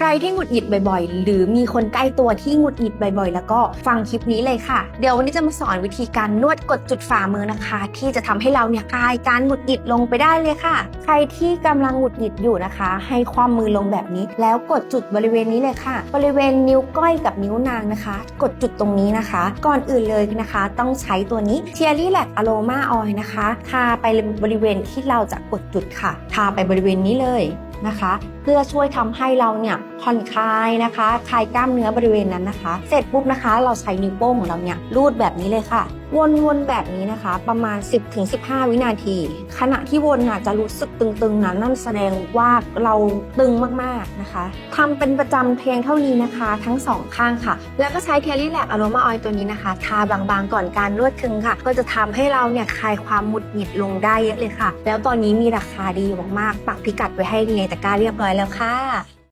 ใครที่หงุดหงิดบ่อยๆ หรือมีคนใกล้ตัวที่หงุดหงิดบ่อยๆ แล้วก็ฟังคลิปนี้เลยค่ะ เดี๋ยววันนี้จะมาสอนวิธีการนวดกดจุดฝ่ามือนะคะ ที่จะทำให้เราเนี่ยคลายการหงุดหงิดลงไปได้เลยค่ะ ใครที่กำลังหงุดหงิดอยู่นะคะ ให้ความมือลงแบบนี้ แล้วกดจุดบริเวณนี้เลยค่ะ บริเวณนิ้วก้อยกับนิ้วนางนะคะ กดจุดตรงนี้นะคะ ก่อนอื่นเลยนะคะ ต้องใช้ตัวนี้เทียรี่แลกอะโลมาออยนะคะทาไปบริเวณที่เราจะกดจุดค่ะทาไปบริเวณนี้เลย นะคะ เพื่อช่วยทำให้เราเนี่ยผ่อนคลายนะคะคลายกล้ามเนื้อบริเวณนั้นนะคะ เสร็จปุ๊บนะคะ เราใช้นิ้วโป้งของเราเนี่ยรูดแบบนี้เลยค่ะ วนๆแบบนี้นะคะ ประมาณ 10-15 วินาที ขณะที่วนน่ะจะรู้สึกตึงๆนะนั่นแสดงว่าเราตึงมากๆนะคะทำเป็นประจำเพียงเท่านี้นะคะ ทั้งสองข้างค่ะ แล้วก็ใช้เทลลี่แลกอโรมาออยตัวนี้นะคะ ทาบางๆก่อนการนวดคึงค่ะ ก็จะทำให้เราเนี่ยคลายความหมุดหงิดลงได้เยอะเลยค่ะ แล้วตอนนี้มีราคาดีมากๆปักพิกัดไว้ให้ในตะกร้าเรียบร้อยแล้วค่ะ